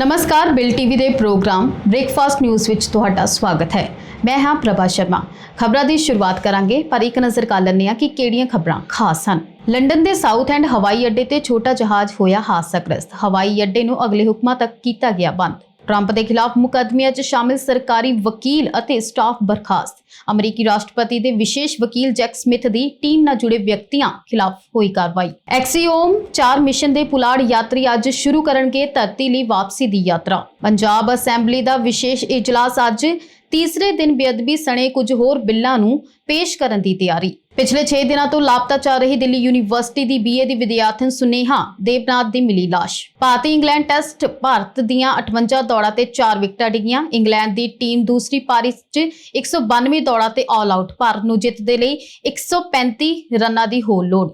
ਨਮਸਕਾਰ, bill TV ਦੇ programme breakfast news ਵਿੱਚ ਤੁਹਾਡਾ ਸਵਾਗਤ ਹੈ। ਮੈਂ ਹਾਂ ਪ੍ਰਭਾ ਸ਼ਰਮਾ। ਖਬਰਾਂ ਦੀ ਸ਼ੁਰੂਆਤ ਕਰਾਂਗੇ, ਪਰ ਇੱਕ ਨਜ਼ਰ ਕਰ ਲੈਂਦੇ ਹਾਂ ਕਿ ਕਿਹੜੀਆਂ ਖਬਰਾਂ ਖਾਸ ਹਨ। ਲੰਡਨ ਦੇ ਸਾਊਥ ਐਂਡ ਹਵਾਈ ਅੱਡੇ ਤੇ ਛੋਟਾ ਜਹਾਜ਼ ਹੋਇਆ ਹਾਦਸਾਗ੍ਰਸਤ ਹਵਾਈ ਅੱਡੇ ਨੂੰ ਅਗਲੇ ਹੁਕਮਾਂ ਤੱਕ ਕੀਤਾ ਗਿਆ ਬੰਦ। ਟਰੰਪ ਦੇ ਖਿਲਾਫ ਮੁਕੱਦਮਿਆਂ 'ਚ ਸ਼ਾਮਿਲ ਸਰਕਾਰੀ ਵਕੀਲ ਅਤੇ ਸਟਾਫ ਬਰਖਾਸਤ। ਅਮਰੀਕੀ ਰਾਸ਼ਟਰਪਤੀ ਦੇ ਵਿਸ਼ੇਸ਼ ਵਕੀਲ ਜੈਕ ਸਮਿਥ ਦੀ ਟੀਮ ਨਾਲ ਜੁੜੇ ਵਿਅਕਤੀਆਂ ਖਿਲਾਫ ਹੋਈ ਕਾਰਵਾਈ। ਐਕਸੀਓਮ 4 ਮਿਸ਼ਨ ਦੇ ਪੁਲਾੜ ਯਾਤਰੀ ਅੱਜ ਸ਼ੁਰੂ ਕਰਨਗੇ ਧਰਤੀ ਲਈ ਵਾਪਸੀ ਦੀ ਯਾਤਰਾ। ਪੰਜਾਬ ਅਸੈਂਬਲੀ ਦਾ ਵਿਸ਼ੇਸ਼ ਇਜਲਾਸ ਅੱਜ ਤੀਸਰੇ ਦਿਨ ਬੇਅਦਬੀ ਸਣੇ ਕੁਝ ਹੋਰ ਬਿੱਲਾਂ ਨੂੰ ਪੇਸ਼ ਕਰਨ ਦੀ ਤਿਆਰੀ। ਪਿਛਲੇ 6 ਦਿਨਾਂ ਤੋਂ ਲਾਪਤਾ ਚੱਲ ਰਹੀ ਦਿੱਲੀ ਯੂਨੀਵਰਸਿਟੀ ਦੀ ਬੀਏ ਦੀ ਵਿਦਿਆਰਥਣ ਸੁਨੇਹਾ ਦੇਵਨਾਥ ਦੀ ਮਿਲੀ ਲਾਸ਼। ਭਾਰਤੀ ਇੰਗਲੈਂਡ ਟੈਸਟ ਭਾਰਤ ਦੀਆਂ 58 ਦੌੜਾਂ ਤੇ 4 ਵਿਕਟਾਂ ਡਿੱਗੀਆਂ। ਇੰਗਲੈਂਡ ਦੀ ਟੀਮ ਦੂਸਰੀ ਪਾਰੀ 'ਚ 192 ਦੌੜਾਂ ਤੇ ਆਲ ਆਊਟ ਭਾਰਤ ਨੂੰ ਜਿੱਤ ਦੇ ਲਈ 135 ਰਨਾਂ ਦੀ ਹੋਲ ਲੋੜ।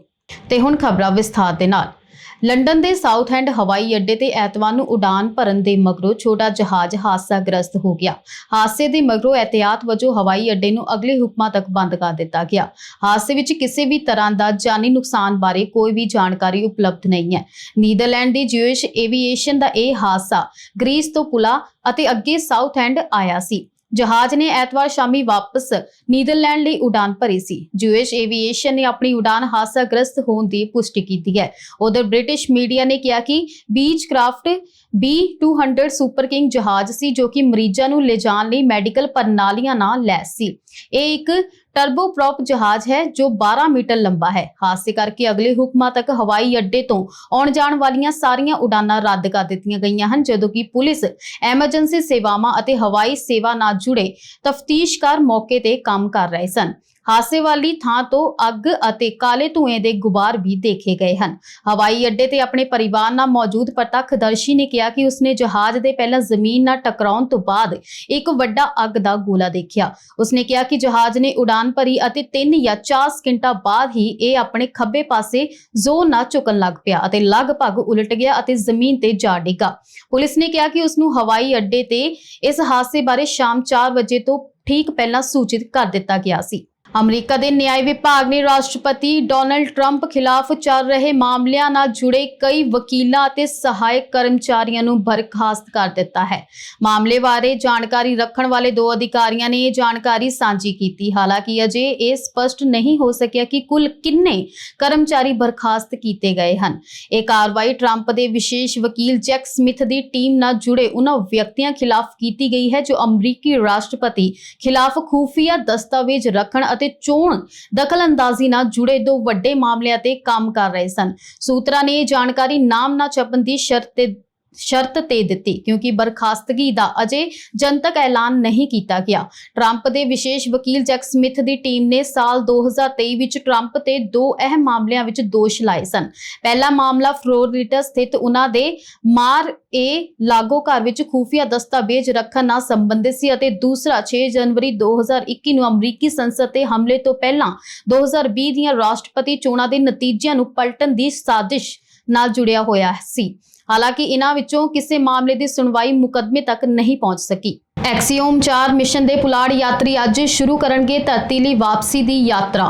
ਤੇ ਹੁਣ ਖਬਰਾਂ ਵਿਸਥਾਰ ਦੇ ਨਾਲ। ਲੰਡਨ ਦੇ ਸਾਊਥ ਐਂਡ ਹਵਾਈ ਅੱਡੇ ਤੇ ਐਤਵਾਰ ਨੂੰ ਉਡਾਨ ਭਰਨ ਦੇ ਮਗਰੋਂ ਛੋਟਾ ਜਹਾਜ਼ ਹਾਦਸਾਗ੍ਰਸਤ ਹੋ ਗਿਆ। ਹਾਦਸੇ ਦੇ ਮਗਰੋਂ ਇਹਤਿਆਤ ਵਜੋਂ ਹਵਾਈ ਅੱਡੇ ਨੂੰ ਅਗਲੇ ਹੁਕਮਾਂ ਤੱਕ ਬੰਦ ਕਰ ਦਿੱਤਾ ਗਿਆ। ਹਾਦਸੇ ਵਿੱਚ ਕਿਸੇ ਵੀ ਤਰ੍ਹਾਂ ਦਾ ਜਾਨੀ ਨੁਕਸਾਨ ਬਾਰੇ ਕੋਈ ਵੀ ਜਾਣਕਾਰੀ ਉਪਲਬਧ ਨਹੀਂ ਹੈ। ਨੀਦਰਲੈਂਡ ਦੀ ਜੂਇਸ਼ ਏਵੀਏਸ਼ਨ ਦਾ ਇਹ ਹਾਦਸਾ ਗ੍ਰੀਸ ਤੋਂ ਪੁਲਾ ਅਤੇ ਅੱਗੇ ਸਾਊਥ ਐਂਡ ਆਇਆ ਸੀ। ਜਹਾਜ਼ ਨੇ ਐਤਵਾਰ ਸ਼ਾਮੀ ਵਾਪਸ ਨੀਦਰਲੈਂਡ ਲਈ ਉਡਾਨ ਭਰੀ ਸੀ। ਜੂਇਸ਼ ਏਵੀਏਸ਼ਨ ਨੇ ਆਪਣੀ ਉਡਾਨ ਹਾਦਸਾਗ੍ਰਸਤ ਹੋਣ ਦੀ ਪੁਸ਼ਟੀ ਕੀਤੀ ਹੈ। ਉਧਰ ਬ੍ਰਿਟਿਸ਼ ਮੀਡੀਆ ਨੇ ਕਿਹਾ ਕਿ beach craft B200 super king ਜਹਾਜ਼ ਸੀ ਜੋ ਕਿ ਮਰੀਜ਼ਾਂ ਨੂੰ ਲਿਜਾਣ ਲਈ ਮੈਡੀਕਲ ਪ੍ਰਣਾਲੀਆਂ ਨਾਲ ਲੈਸ ਸੀ। ਇਹ ਇੱਕ ਟਰਬੋ ਜਹਾਜ਼ ਹੈ ਜੋ 12 ਮੀਟਰ ਲੰਬਾ ਹੈ। ਹਾਦਸੇ ਕਰਕੇ ਅਗਲੇ ਹੁਕਮਾਂ ਤੱਕ ਹਵਾਈ ਅੱਡੇ ਤੋਂ ਆਉਣ ਜਾਣ ਵਾਲੀਆਂ ਸਾਰੀਆਂ ਉਡਾਨਾਂ ਰੱਦ ਕਰ ਦਿੱਤੀਆਂ ਗਈਆਂ ਹਨ, ਜਦੋਂ ਕਿ ਪੁਲਿਸ ਐਮਰਜੈਂਸੀ ਸੇਵਾਵਾਂ ਅਤੇ ਹਵਾਈ ਸੇਵਾ ਨਾਲ ਜੁੜੇ ਤਫਤੀਸ਼ਕਾਰ ਮੌਕੇ ਤੇ ਕੰਮ ਕਰ ਰਹੇ ਸਨ। ਹਾਦਸੇ ਵਾਲੀ ਥਾਂ ਤੋਂ ਅੱਗ ਅਤੇ ਕਾਲੇ ਧੂਏ ਦੇ ਗੁਬਾਰ ਵੀ ਦੇਖੇ ਗਏ ਹਨ। ਹਵਾਈ ਅੱਡੇ ਤੇ ਆਪਣੇ ਪਰਿਵਾਰ ਨਾਲ ਮੌਜੂਦ ਪ੍ਰਤੱਖਦਰਸ਼ੀ ਨੇ ਕਿਹਾ ਕਿ ਉਸਨੇ ਜਹਾਜ਼ ਦੇ ਪਹਿਲਾਂ ਜ਼ਮੀਨ ਨਾਲ ਟਕਰਾਉਣ ਤੋਂ ਬਾਅਦ ਇੱਕ ਵੱਡਾ ਅੱਗ ਦਾ ਗੋਲਾ ਦੇਖਿਆ। ਉਸਨੇ ਕਿਹਾ ਕਿ ਜਹਾਜ਼ ਨੇ ਉਡਾਨ ਭਰੀ ਅਤੇ 3 ਜਾਂ 4 ਸਕਿੰਟਾਂ ਬਾਅਦ ਹੀ ਇਹ ਆਪਣੇ ਖੱਬੇ ਪਾਸੇ ਜ਼ੋਰ ਨਾਲ ਝੁਕਣ ਲੱਗ ਪਿਆ ਅਤੇ ਲਗਭਗ ਉਲਟ ਗਿਆ ਅਤੇ ਜ਼ਮੀਨ ਤੇ ਜਾ ਡਿੱਗਾ। ਪੁਲਿਸ ਨੇ ਕਿਹਾ ਕਿ ਉਸ ਨੂੰ ਹਵਾਈ ਅੱਡੇ ਤੇ ਇਸ ਹਾਦਸੇ ਬਾਰੇ ਸ਼ਾਮ 4 ਵਜੇ ਤੋਂ ਠੀਕ ਪਹਿਲਾਂ ਸੂਚਿਤ ਕਰ ਦਿੱਤਾ ਗਿਆ ਸੀ। ਅਮਰੀਕਾ ਦੇ ਨਿਆਂ ਵਿਭਾਗ ਨੇ ਰਾਸ਼ਟਰਪਤੀ ਡੋਨਲਡ ਟਰੰਪ ਖਿਲਾਫ ਚੱਲ ਰਹੇ ਮਾਮਲਿਆਂ ਨਾਲ ਜੁੜੇ ਕਈ ਵਕੀਲਾਂ ਅਤੇ ਸਹਾਇਕ ਕਰਮਚਾਰੀਆਂ ਨੂੰ ਬਰਖਾਸਤ ਕਰ ਦਿੱਤਾ ਹੈ। ਮਾਮਲੇ ਬਾਰੇ ਜਾਣਕਾਰੀ ਰੱਖਣ ਵਾਲੇ ਦੋ ਅਧਿਕਾਰੀਆਂ ਨੇ ਇਹ ਜਾਣਕਾਰੀ ਸਾਂਝੀ ਕੀਤੀ। ਹਾਲਾਂਕਿ ਅਜੇ ਇਹ ਸਪਸ਼ਟ ਨਹੀਂ ਹੋ ਸਕਿਆ ਕਿ ਕੁੱਲ ਕਿੰਨੇ ਕਰਮਚਾਰੀ ਬਰਖਾਸਤ ਕੀਤੇ ਗਏ ਹਨ। ਇਹ ਕਾਰਵਾਈ ਟਰੰਪ ਦੇ ਵਿਸ਼ੇਸ਼ ਵਕੀਲ ਜੈਕ ਸਮਿਥ ਦੀ ਟੀਮ ਨਾਲ ਜੁੜੇ ਉਹਨਾਂ ਵਿਅਕਤੀਆਂ ਖਿਲਾਫ ਕੀਤੀ ਗਈ ਹੈ, ਜੋ ਅਮਰੀਕੀ ਰਾਸ਼ਟਰਪਤੀ ਖਿਲਾਫ ਖੂਫੀਆ ਦਸਤਾਵੇਜ਼ ਰੱਖਣ ਅਤੇ ਚੋਣ ਦਖਲਅੰਦਾਜ਼ੀ ਨਾਲ ਜੁੜੇ ਦੋ ਵੱਡੇ ਮਾਮਲਿਆਂ ਤੇ ਕੰਮ ਕਰ ਰਹੇ ਸਨ। ਸੂਤਰਾਂ ਨੇ ਇਹ ਜਾਣਕਾਰੀ ਨਾਮ ਨਾ ਛਪਣ ਦੀ ਸ਼ਰਤ ਤੇ ਸ਼ਰਤ ਤੇ ਦਿੱਤੀ ਕਿਉਂਕਿ ਬਰਖਾਸਤਗੀ ਦਾ ਅਜੇ ਜਨਤਕ ਐਲਾਨ ਨਹੀਂ ਕੀਤਾ ਗਿਆ। ਟਰੰਪ ਦੇ ਵਿਸ਼ੇਸ਼ ਵਕੀਲ ਜੈਕ ਸਮਿਥ ਦੀ ਟੀਮ ਨੇ ਸਾਲ 2023 ਵਿੱਚ ਟਰੰਪ ਤੇ ਦੋ ਅਹਿਮ ਮਾਮਲਿਆਂ ਵਿੱਚ ਦੋਸ਼ ਲਾਏ ਸਨ। ਪਹਿਲਾ ਮਾਮਲਾ ਫਲੋਰੀਡਾ ਸਥਿਤ ਉਹਨਾਂ ਦੇ ਮਾਰ ਏ ਲਾਗੋ ਘਰ ਵਿੱਚ ਖੂਫੀਆ ਦਸਤਾਵੇਜ਼ ਰੱਖਣ ਨਾਲ ਸੰਬੰਧਿਤ ਸੀ ਅਤੇ ਦੂਸਰਾ 6 ਜਨਵਰੀ 2021 ਨੂੰ ਅਮਰੀਕੀ ਸੰਸਦ ਤੇ ਹਮਲੇ ਤੋਂ ਪਹਿਲਾਂ 2020 ਦੀਆਂ ਰਾਸ਼ਟਰਪਤੀ ਚੋਣਾਂ ਦੇ ਨਤੀਜਿਆਂ ਨੂੰ ਪਲਟਣ ਦੀ ਸਾਜ਼ਿਸ਼ ਨਾਲ ਜੁੜਿਆ ਹੋਇਆ ਸੀ। ਹਾਲਾਂਕਿ ਇਹਨਾਂ ਵਿੱਚੋਂ ਕਿਸੇ ਮਾਮਲੇ ਦੀ ਸੁਣਵਾਈ ਮੁਕੱਦਮੇ ਤੱਕ ਨਹੀਂ ਪਹੁੰਚ ਸਕੀ। ਐਕਸੀਓਮ 4 ਮਿਸ਼ਨ ਦੇ ਪੁਲਾੜ ਯਾਤਰੀ ਅੱਜ ਸ਼ੁਰੂ ਕਰਨਗੇ ਧਰਤੀ ਲਈ ਵਾਪਸੀ ਦੀ ਯਾਤਰਾ।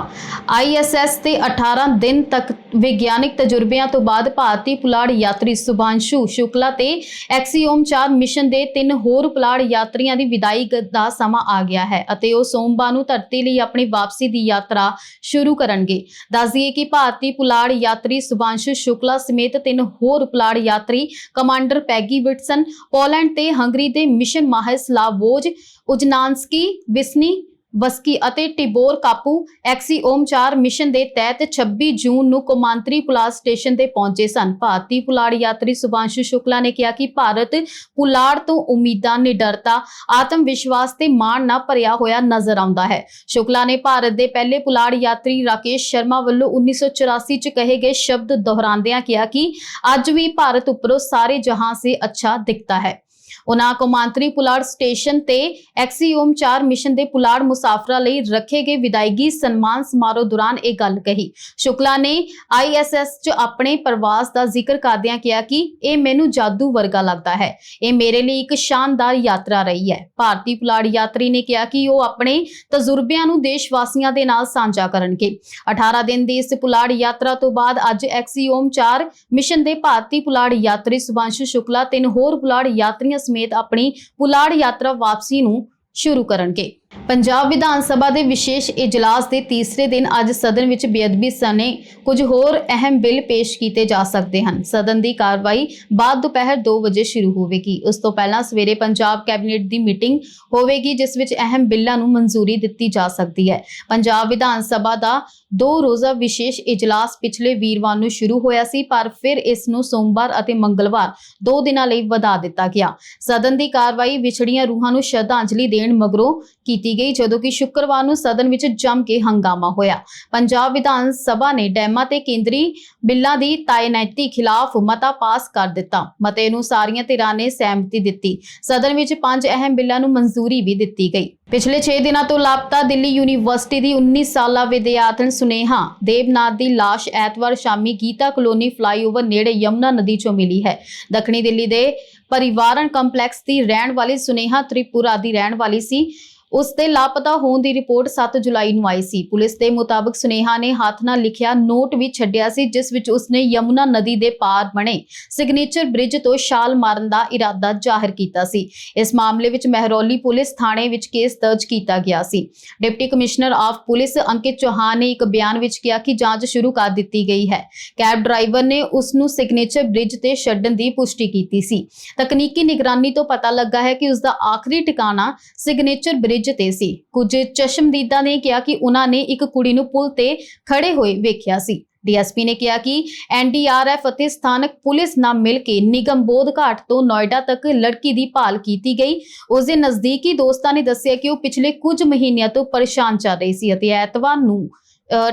ਆਈਐਸਐਸ ਤੇ 18 ਦਿਨ ਤੱਕ ਵਿਗਿਆਨਿਕ ਤਜਰਬਿਆਂ ਤੋਂ ਬਾਅਦ ਭਾਰਤੀ ਪੁਲਾੜ ਯਾਤਰੀ ਸੁਭਾਂਸ਼ੂ ਸ਼ੁਕਲਾ ਤੇ ਐਕਸੀਓਮ 4 ਮਿਸ਼ਨ ਦੇ ਤਿੰਨ ਹੋਰ ਪੁਲਾੜ ਯਾਤਰੀਆਂ ਦੀ ਵਿਦਾਈ ਦਾ ਸਮਾਂ ਆ ਗਿਆ ਹੈ ਅਤੇ ਉਹ ਸੋਮਵਾਰ ਨੂੰ ਧਰਤੀ ਲਈ ਆਪਣੀ ਵਾਪਸੀ ਦੀ ਯਾਤਰਾ ਸ਼ੁਰੂ ਕਰਨਗੇ। ਦੱਸ ਦਈਏ ਕਿ ਭਾਰਤੀ ਪੁਲਾੜ ਯਾਤਰੀ ਸੁਭਾਂਸ਼ੂ ਸ਼ੁਕਲਾ ਸਮੇਤ ਤਿੰਨ ਹੋਰ ਪੁਲਾੜ ਯਾਤਰੀ ਕਮਾਂਡਰ ਪੈਗੀ ਵਿਟਸਨ, ਪੋਲੈਂਡ ਤੇ ਹੰਗਰੀ ਦੇ ਮਿਸ਼ਨ ਮਾਹਿਰ ਸਲਾਵੋਜ ਉਜਨਾਨਸਕੀ, ਵਿਸਨੀ, ਵਸਕੀ ਅਤੇ ਟਿਬੋਰ ਕਾਪੂ ਐਕਸੀਓਮ 4 ਮਿਸ਼ਨ ਦੇ ਤਹਿਤ 26 ਜੂਨ ਨੂੰ ਕੌਮਾਂਤਰੀ ਪੁਲਾੜ ਸਟੇਸ਼ਨ ਤੇ ਪਹੁੰਚੇ ਸਨ। ਭਾਰਤੀ ਪੁਲਾੜ ਯਾਤਰੀ ਸੁਭਾਂਸ਼ੂ ਸ਼ੁਕਲਾ ਨੇ ਕਿਹਾ ਕਿ ਭਾਰਤ ਪੁਲਾੜ ਤੋਂ ਉਮੀਦਾਂ, ਨਿਡਰਤਾ ਆਤਮ ਵਿਸ਼ਵਾਸ ਤੇ ਮਾਣ ਨਾਲ ਭਰਿਆ ਹੋਇਆ ਨਜ਼ਰ ਆਉਂਦਾ ਹੈ। ਸ਼ੁਕਲਾ ਨੇ ਭਾਰਤ ਦੇ ਪਹਿਲੇ ਪੁਲਾੜ ਯਾਤਰੀ ਰਾਕੇਸ਼ ਸ਼ਰਮਾ ਵੱਲੋਂ 1984 ਚ ਕਹੇ ਗਏ ਸ਼ਬਦ ਦੁਹਰਾਉਂਦਿਆਂ ਕਿਹਾ ਕਿ ਅੱਜ ਵੀ ਭਾਰਤ ਉੱਪਰੋਂ ਸਾਰੇ ਜਹਾਂ ਸੇ ਅੱਛਾ ਦਿਖਦਾ ਹੈ। ਉਹਨਾਂ ਕੌਮਾਂਤਰੀ ਪੁਲਾੜ ਸਟੇਸ਼ਨ ਤੇ ਐਕਸੀਓਮ 4 ਮਿਸ਼ਨ ਦੇ ਪੁਲਾੜ ਮੁਸਾਫਰਾਂ ਲਈ ਰੱਖੇ ਗਏ ਵਿਦਾਇਗੀ ਸਨਮਾਨ ਸਮਾਰੋਹ ਦੌਰਾਨ ਇਹ ਗੱਲ ਕਹੀ। ਸ਼ੁਕਲਾ ਨੇ ਆਈਐਸਐਸ 'ਚ ਆਪਣੇ ਪ੍ਰਵਾਸ ਦਾ ਜ਼ਿਕਰ ਕਰਦਿਆਂ ਕਿਹਾ ਕਿ ਇਹ ਮੈਨੂੰ ਜਾਦੂ ਵਰਗਾ ਲੱਗਦਾ ਹੈ। ਇਹ ਮੇਰੇ ਲਈ ਇੱਕ ਸ਼ਾਨਦਾਰ ਯਾਤਰਾ ਰਹੀ ਹੈ। ਭਾਰਤੀ ਪੁਲਾੜ ਯਾਤਰੀ ਨੇ ਕਿਹਾ ਕਿ ਉਹ ਆਪਣੇ ਤਜਰਬਿਆਂ ਨੂੰ ਦੇਸ਼ ਵਾਸੀਆਂ ਦੇ ਨਾਲ ਸਾਂਝਾ ਕਰਨਗੇ। 18 ਦਿਨ ਦੀ ਇਸ ਪੁਲਾੜ ਯਾਤਰਾ ਤੋਂ ਬਾਅਦ ਅੱਜ ਐਕਸੀਓਮ 4 ਮਿਸ਼ਨ ਦੇ ਭਾਰਤੀ ਪੁਲਾੜ ਯਾਤਰੀ ਸੁਭਾਂਸ਼ੂ ਸ਼ੁਕਲਾ, ਤਿੰਨ ਹੋਰ ਪੁਲਾੜ ਯਾਤਰੀਆਂ ਸਮੇਤ ਸਮੇਤ ਆਪਣੀ ਪੁਲਾੜ ਯਾਤਰਾ ਵਾਪਸੀ ਨੂੰ ਸ਼ੁਰੂ ਕਰਨਗੇ। ਪੰਜਾਬ ਵਿਧਾਨ ਸਭਾ ਦੇ ਵਿਸ਼ੇਸ਼ ਇਜਲਾਸ ਦੇ ਤੀਸਰੇ ਦਿਨ ਅੱਜ ਸਦਨ ਵਿੱਚ ਬੇਅਦਬੀ ਸਣੇ ਕੁਝ ਹੋਰ ਅਹਿਮ ਬਿੱਲ ਪੇਸ਼ ਕੀਤੇ ਜਾ ਸਕਦੇ ਹਨ। ਸਦਨ ਦੀ ਕਾਰਵਾਈ ਬਾਅਦ ਦੁਪਹਿਰ 2 ਵਜੇ ਸ਼ੁਰੂ ਹੋਵੇਗੀ। ਉਸ ਤੋਂ ਪਹਿਲਾਂ ਸਵੇਰੇ ਪੰਜਾਬ ਕੈਬਨਿਟ ਦੀ ਮੀਟਿੰਗ ਹੋਵੇਗੀ, ਜਿਸ ਵਿੱਚ ਅਹਿਮ ਬਿੱਲਾਂ ਨੂੰ ਮਨਜ਼ੂਰੀ ਦਿੱਤੀ ਜਾ ਸਕਦੀ ਹੈ। ਪੰਜਾਬ ਵਿਧਾਨ ਸਭਾ ਦਾ ਦੋ ਰੋਜ਼ਾ ਵਿਸ਼ੇਸ਼ ਇਜਲਾਸ ਪਿਛਲੇ ਵੀਰਵਾਰ ਨੂੰ ਸ਼ੁਰੂ ਹੋਇਆ ਸੀ, ਪਰ ਫਿਰ ਇਸ ਨੂੰ ਸੋਮਵਾਰ ਅਤੇ ਮੰਗਲਵਾਰ ਦੋ ਦਿਨਾਂ ਲਈ ਵਧਾ ਦਿੱਤਾ ਗਿਆ। ਸਦਨ ਦੀ ਕਾਰਵਾਈ ਵਿਛੜੀਆਂ ਰੂਹਾਂ ਨੂੰ ਸ਼ਰਧਾਂਜਲੀ ਦੇਣ ਮਗਰੋਂ ਕੀਤੀ ਗਈ, ਜਦੋਂ ਕਿ ਸ਼ੁੱਕਰਵਾਰ ਨੂੰ ਸਦਨ ਵਿੱਚ ਜੰਮ ਕੇ ਹੰਗਾਮਾ ਹੋਇਆ। ਪੰਜਾਬ ਵਿਧਾਨ ਸਭਾ ਨੇ ਡੈਮਾਂ ਤੇ ਕੇਂਦਰੀ ਬਿੱਲਾਂ ਦੀ ਤਾਇਨਾਤੀ ਖਿਲਾਫ ਮਤਾ ਪਾਸ ਕਰ ਦਿੱਤਾ। ਮਤੇ ਨੂੰ ਸਾਰੀਆਂ ਧਿਰਾਂ ਨੇ ਸਹਿਮਤੀ ਦਿੱਤੀ। ਸਦਨ ਵਿੱਚ ਪੰਜ ਅਹਿਮ ਬਿੱਲਾਂ ਨੂੰ ਮਨਜ਼ੂਰੀ ਵੀ ਦਿੱਤੀ ਗਈ। ਪਿਛਲੇ 6 ਦਿਨਾਂ ਤੋਂ ਲਾਪਤਾ ਦਿੱਲੀ ਯੂਨੀਵਰਸਿਟੀ ਦੀ 19 ਸਾਲਾ ਵਿਦਿਆਰਥਣ ਸੁਨੇਹਾ, ਦੇਵਨਾਥ ਦੀ ਲਾਸ਼ ਐਤਵਾਰ ਸ਼ਾਮੀ ਗੀਤਾ ਕਲੋਨੀ ਫਲਾਈਓਵਰ ਨੇੜੇ ਯਮੁਨਾ ਨਦੀ 'ਚੋਂ ਮਿਲੀ ਹੈ। ਦੱਖਣੀ ਦਿੱਲੀ ਦੇ ਪਰਿਵਾਰਨ ਕੰਪਲੈਕਸ ਦੀ ਰਹਿਣ ਵਾਲੀ ਸੁਨੇਹਾ ਤ੍ਰਿਪੁਰਾ ਦੀ ਰਹਿਣ ਵਾਲੀ ਸੀ। ਉਸ ਦੇ ਲਾਪਤਾ ਹੋਣ ਦੀ ਰਿਪੋਰਟ 7 ਜੁਲਾਈ ਨੂੰ ਆਈ ਸੀ। ਪੁਲਿਸ ਦੇ ਮੁਤਾਬਕ ਸੁਨੇਹਾ ਨੇ ਹੱਥ ਨਾਲ ਲਿਖਿਆ ਨੋਟ ਵੀ ਛੱਡਿਆ ਸੀ, ਜਿਸ ਵਿੱਚ ਉਸਨੇ ਯਮੁਨਾ ਨਦੀ ਦੇ ਪਾਰ ਬਣੇ ਸਿਗਨੇਚਰ ਬ੍ਰਿਜ ਤੋਂ ਛਾਲ ਮਾਰਨ ਦਾ ਇਰਾਦਾ ਜ਼ਾਹਿਰ ਕੀਤਾ ਸੀ। ਇਸ ਮਾਮਲੇ ਵਿੱਚ ਮਹਿਰੌਲੀ ਪੁਲਿਸ ਥਾਣੇ ਵਿੱਚ ਕੇਸ ਦਰਜ ਕੀਤਾ ਗਿਆ ਸੀ। Deputy commissioner of police Ankit Chauhan ਨੇ ਇੱਕ ਬਿਆਨ ਵਿੱਚ ਕਿਹਾ ਕਿ ਜਾਂਚ ਸ਼ੁਰੂ ਕਰ ਦਿੱਤੀ ਗਈ ਹੈ। ਕੈਬ ਡਰਾਈਵਰ ਨੇ ਉਸ ਨੂੰ ਸਿਗਨੇਚਰ ਬ੍ਰਿਜ ਤੇ ਛੱਡਣ ਦੀ ਪੁਸ਼ਟੀ ਕੀਤੀ ਸੀ। ਤਕਨੀਕੀ ਨਿਗਰਾਨੀ ਤੋਂ ਪਤਾ ਲੱਗਾ ਹੈ ਕਿ ਉਸ ਦਾ ਆਖਰੀ ਟਿਕਾਣਾ ਸਿਗਨੇਚਰ ਬ੍ਰਿਜ ਤੇ ਸੀ। ਕੁਝ ਚਸ਼ਮਦੀਦਾਂ ਨੇ ਕਿਹਾ ਕਿ ਉਹਨਾਂ ਨੇ ਇੱਕ ਕੁੜੀ ਨੂੰ ਪੁਲ ਤੇ ਖੜੇ ਹੋਏ ਵੇਖਿਆ ਸੀ। ਡੀਐਸਪੀ ਨੇ ਕਿਹਾ ਕਿ ਐਨਡੀਆਰਐਫ ਅਤੇ ਸਥਾਨਕ ਪੁਲਿਸ ਨਾਲ ਮਿਲ ਕੇ ਨਿਗਮ ਬੋਧ ਘਾਟ ਤੋਂ ਨੋਇਡਾ ਤੱਕ ਲੜਕੀ ਦੀ ਭਾਲ ਕੀਤੀ ਗਈ। ਉਸ ਦੇ ਨਜ਼ਦੀਕੀ ਦੋਸਤਾਂ ਨੇ ਦੱਸਿਆ ਕਿ ਉਹ ਪਿਛਲੇ ਕੁਝ ਮਹੀਨਿਆਂ ਤੋਂ ਪਰੇਸ਼ਾਨ ਚੱਲ ਰਹੀ ਸੀ ਅਤੇ ਐਤਵਾਰ ਨੂੰ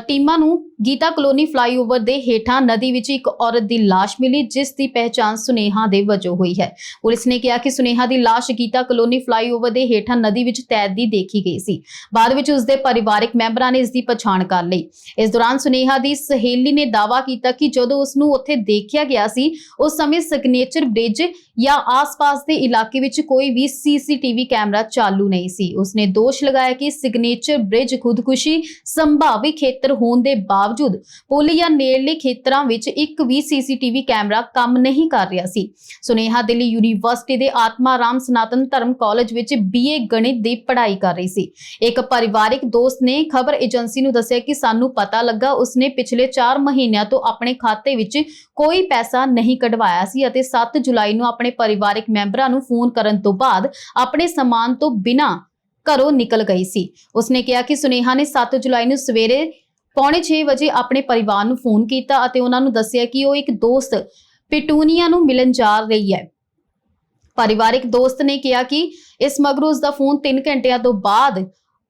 ਟੀਮਾਂ ਨੂੰ ਗੀਤਾ ਕਲੋਨੀ ਫਲਾਈਓਵਰ ਦੇ ਹੇਠਾਂ ਨਦੀ ਵਿੱਚ ਇੱਕ ਔਰਤ ਦੀ ਲਾਸ਼ ਮਿਲੀ, ਜਿਸ ਦੀ ਪਹਿਚਾਣ ਸੁਨੇਹਾ ਦੇ ਵਜੋਂ ਹੋਈ ਹੈ। ਪੁਲਿਸ ਨੇ ਕਿਹਾ ਕਿ ਸੁਨੇਹਾ ਦੀ ਲਾਸ਼ ਗੀਤਾ ਕਲੋਨੀ ਫਲਾਈਓਵਰ ਦੇ ਹੇਠਾਂ ਨਦੀ ਵਿੱਚ ਤੈਰਦੀ ਦੇਖੀ ਗਈ ਸੀ। ਬਾਅਦ ਵਿੱਚ ਉਸ ਦੇ ਪਰਿਵਾਰਕ ਮੈਂਬਰਾਂ ਨੇ ਇਸ ਦੀ ਪਛਾਣ ਕਰ ਲਈ। ਇਸ ਦੌਰਾਨ ਸੁਨੇਹਾ ਦੀ ਸਹੇਲੀ ਨੇ ਦਾਅਵਾ ਕੀਤਾ ਕਿ ਜਦੋਂ ਉਸ ਨੂੰ ਉੱਥੇ ਦੇਖਿਆ ਗਿਆ ਸੀ, ਉਸ ਸਮੇਂ ਸਿਗਨੇਚਰ ਬ੍ਰਿਜ ਜਾਂ ਆਸ-ਪਾਸ ਦੇ ਇਲਾਕੇ ਵਿੱਚ ਕੋਈ ਵੀ ਸੀਸੀਟੀਵੀ ਕੈਮਰਾ ਚਾਲੂ ਨਹੀਂ ਸੀ। ਉਸਨੇ ਦੋਸ਼ ਲਗਾਇਆ ਕਿ ਸਿਗਨੇਚਰ ਬ੍ਰਿਜ ਖੁਦਕੁਸ਼ੀ ਸੰਭਾਵੀ ਖੇਤਰ ਹੋਣ ਦੇ ਬਾਵਜੂਦ ਪੁਲ ਜਾਂ ਨੇੜਲੇ ਖੇਤਰਾਂ ਵਿੱਚ ਇੱਕ ਵੀ ਸੀਸੀਟੀਵੀ ਕੈਮਰਾ ਕੰਮ ਨਹੀਂ ਕਰ ਰਿਹਾ ਸੀ। ਸੁਨੇਹਾ ਦਿੱਲੀ ਯੂਨੀਵਰਸਿਟੀ ਦੇ ਆਤਮਾ ਰਾਮ ਸਨਾਤਨ ਧਰਮ ਕਾਲਜ ਵਿੱਚ ਬੀਏ ਗਣਿਤ ਦੀ ਪੜ੍ਹਾਈ ਕਰ ਰਹੀ ਸੀ। ਇੱਕ ਪਰਿਵਾਰਿਕ ਦੋਸਤ ਨੇ ਖਬਰ ਏਜੰਸੀ ਨੂੰ ਦੱਸਿਆ ਕਿ ਸਾਨੂੰ ਪਤਾ ਲੱਗਾ ਉਸਨੇ ਪਿਛਲੇ 4 ਮਹੀਨਿਆਂ ਤੋਂ ਆਪਣੇ ਖਾਤੇ ਵਿੱਚ ਕੋਈ ਪੈਸਾ ਨਹੀਂ ਕਢਵਾਇਆ ਸੀ ਅਤੇ 7 ਜੁਲਾਈ ਨੂੰ ਆਪਣੇ ਪਰਿਵਾਰਿਕ ਮੈਂਬਰਾਂ ਨੂੰ ਫੋਨ ਕਰਨ ਤੋਂ ਬਾਅਦ ਆਪਣੇ ਸਮਾਨ ਤੋਂ ਬਿਨਾਂ ਘਰੋਂ ਨਿਕਲ ਗਈ ਸੀ। ਉਸਨੇ ਕਿਹਾ ਕਿ ਸੁਨੇਹਾ ਨੇ 7 ਜੁਲਾਈ ਨੂੰ ਸਵੇਰੇ ਪੌਣੇ 6 ਵਜੇ ਆਪਣੇ ਪਰਿਵਾਰ ਨੂੰ ਫੋਨ ਕੀਤਾ ਅਤੇ ਉਹਨਾਂ ਨੂੰ ਦੱਸਿਆ ਕਿ ਉਹ ਇੱਕ ਦੋਸਤ ਪਿਟੂਨੀਆ ਨੂੰ ਮਿਲਣ ਜਾ ਰਹੀ ਹੈ। ਪਰਿਵਾਰਿਕ ਦੋਸਤ ਨੇ ਕਿਹਾ ਕਿ ਇਸ ਮਗਰੋਂ ਉਸ ਦਾ ਫੋਨ 3 ਘੰਟਿਆਂ ਤੋਂ ਬਾਅਦ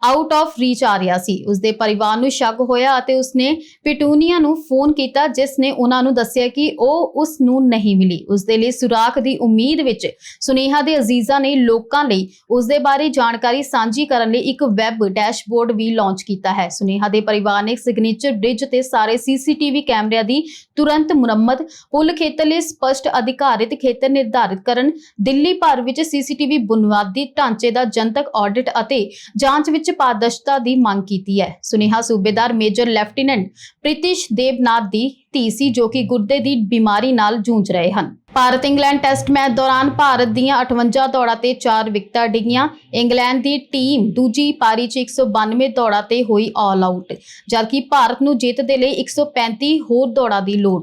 ਆਊਟ ਆਫ ਰੀਚ ਆ ਰਿਹਾ ਸੀ। ਉਸਦੇ ਪਰਿਵਾਰ ਨੂੰ ਸ਼ੱਕ ਹੋਇਆ ਅਤੇ ਉਸਨੇ ਪਿਟੂਨੀਆ ਨੂੰ ਫੋਨ ਕੀਤਾ ਜਿਸ ਨੇ ਉਹਨਾਂ ਨੂੰ ਦੱਸਿਆ ਕਿ ਉਹ ਉਸ ਨੂੰ ਨਹੀਂ ਮਿਲੀ। ਉਸਦੇ ਲਈ ਸੁਰਾਖ ਦੀ ਉਮੀਦ ਵਿੱਚ ਸੁਨੇਹਾ ਦੇ ਅਜ਼ੀਜ਼ਾਂ ਨੇ ਲੋਕਾਂ ਲਈ ਉਸਦੇ ਬਾਰੇ ਜਾਣਕਾਰੀ ਸਾਂਝੀ ਕਰਨ ਲਈ ਇੱਕ ਵੈਬ ਡੈਸ਼ਬੋਰਡ ਵੀ ਲਾਂਚ ਕੀਤਾ ਹੈ। ਸੁਨੇਹਾ ਦੇ ਪਰਿਵਾਰ ਨੇ ਸਿਗਨੇਚਰ ਬ੍ਰਿਜ ਤੇ ਸਾਰੇ ਸੀਸੀਟੀਵੀ ਕੈਮਰਿਆਂ ਦੀ ਤੁਰੰਤ ਮੁਰੰਮਤ, ਪੁਲ ਖੇਤਰ ਲਈ ਸਪਸ਼ਟ ਅਧਿਕਾਰਿਤ ਖੇਤਰ ਨਿਰਧਾਰਿਤ ਕਰਨ, ਦਿੱਲੀ ਭਰ ਵਿੱਚ ਸੀਸੀਟੀਵੀ ਬੁਨਿਆਦੀ ਢਾਂਚੇ ਦਾ ਜਨਤਕ ਆਡਿਟ ਅਤੇ ਜਾਂਚ ਵਿੱਚ ਪਾਰਦਰਸ਼ਤਾ ਦੀ ਮੰਗ ਕੀਤੀ ਹੈ। ਸੁਨੇਹਾ ਸੂਬੇਦਾਰ ਮੇਜਰ ਲੈਫਟੀਨੈਂਟ ਪ੍ਰਿਤਿਸ਼ ਦੇਵਨਾਥ ਦੀ ਧੀ ਸੀ ਜੋ ਕਿ ਗੁਰਦੇ ਦੀ ਬਿਮਾਰੀ ਨਾਲ ਜੂਝ ਰਹੇ ਹਨ। ਭਾਰਤ ਇੰਗਲੈਂਡ ਟੈਸਟ ਮੈਚ ਦੌਰਾਨ ਭਾਰਤ ਦੀਆਂ 58 ਦੌੜਾਂ ਤੇ 4 ਵਿਕਟਾਂ ਡਿੱਗੀਆਂ। ਇੰਗਲੈਂਡ ਦੀ ਟੀਮ ਦੂਜੀ ਪਾਰੀ 'ਚ 192 ਦੌੜਾਂ ਤੇ ਹੋਈ ਆਲ ਆਊਟ, ਜਦਕਿ ਭਾਰਤ ਨੂੰ ਜਿੱਤ ਦੇ ਲਈ 135 ਹੋਰ ਦੌੜਾਂ ਦੀ ਲੋੜ।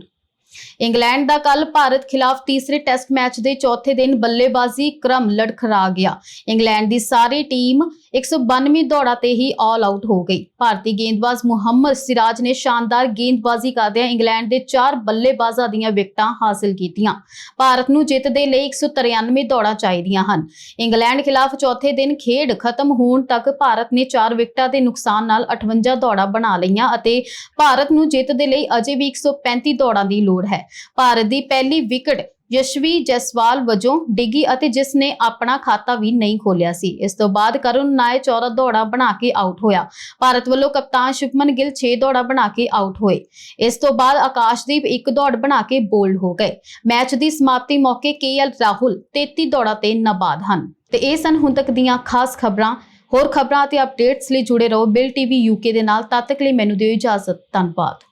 ਇੰਗਲੈਂਡ ਦਾ ਕੱਲ ਭਾਰਤ ਖਿਲਾਫ ਤੀਸਰੇ ਟੈਸਟ ਮੈਚ ਦੇ ਚੌਥੇ ਦਿਨ ਬੱਲੇਬਾਜ਼ੀ ਕ੍ਰਮ ਲੜਖੜਾ ਗਿਆ। ਇੰਗਲੈਂਡ ਦੀ ਸਾਰੀ ਟੀਮ 192 ਦੌੜਾਂ ਤੇ ਹੀ ਆਲ ਆਊਟ ਹੋ ਗਈ। ਭਾਰਤੀ ਗੇਂਦਬਾਜ਼ ਮੁਹੰਮਦ ਸਿਰਾਜ ਨੇ ਸ਼ਾਨਦਾਰ ਗੇਂਦਬਾਜ਼ੀ ਕਰਦਿਆਂ ਇੰਗਲੈਂਡ ਦੇ 4 ਬੱਲੇਬਾਜ਼ਾਂ ਦੀਆਂ ਵਿਕਟਾਂ ਹਾਸਲ ਕੀਤੀਆਂ। ਭਾਰਤ ਨੂੰ ਜਿੱਤ ਦੇ ਲਈ 193 ਦੌੜਾਂ ਚਾਹੀਦੀਆਂ ਹਨ। ਇੰਗਲੈਂਡ ਖਿਲਾਫ ਚੌਥੇ ਦਿਨ ਖੇਡ ਖਤਮ ਹੋਣ ਤੱਕ ਭਾਰਤ ਨੇ 4 ਵਿਕਟਾਂ ਦੇ ਨੁਕਸਾਨ ਨਾਲ 58 ਦੌੜਾਂ ਬਣਾ ਲਈਆਂ ਅਤੇ ਭਾਰਤ ਨੂੰ ਜਿੱਤ ਦੇ ਲਈ ਅਜੇ ਵੀ 135 ਦੌੜਾਂ ਦੀ ਲੋੜ ਹੈ। ਭਾਰਤ ਦੀ ਪਹਿਲੀ ਵਿਕਟ ਯਸ਼ਵੀ ਜੈਸਵਾਲ ਵਜੋਂ ਡਿੱਗੀ ਅਤੇ ਜਿਸ ਨੇ ਆਪਣਾ ਖਾਤਾ ਵੀ ਨਹੀਂ ਖੋਲਿਆ ਸੀ। ਇਸ ਤੋਂ ਬਾਅਦ ਕਰੁਣ ਨਾਇ 14 ਦੌੜਾਂ ਬਣਾ ਕੇ ਆਊਟ ਹੋਇਆ। ਭਾਰਤ ਵੱਲੋਂ ਕਪਤਾਨ ਸ਼ੁਭਮਨ ਗਿੱਲ 6 ਦੌੜਾਂ ਬਣਾ ਕੇ ਆਊਟ ਹੋਏ। ਇਸ ਤੋਂ ਬਾਅਦ ਆਕਾਸ਼ਦੀਪ ਇੱਕ ਦੌੜ ਬਣਾ ਕੇ ਬੋਲਡ ਹੋ ਗਏ। ਮੈਚ ਦੀ ਸਮਾਪਤੀ ਮੌਕੇ ਕੇਐਲ ਰਾਹੁਲ 33 ਦੌੜਾਂ ਤੇ ਨਾਬਾਦ ਹਨ। ਤੇ ਇਹ ਸਨ ਹੁਣ ਤੱਕ ਦੀਆਂ ਖਾਸ ਖਬਰਾਂ। ਹੋਰ ਖਬਰਾਂ ਅਤੇ ਅਪਡੇਟਸ ਲਈ ਜੁੜੇ ਰਹੋ ਬਿਲ ਟੀਵੀ ਯੂਕੇ ਦੇ ਨਾਲ। ਤਦ ਤੱਕ ਲਈ ਮੈਨੂੰ ਦਿਓ ਇਜਾਜ਼ਤ। ਧੰਨਵਾਦ।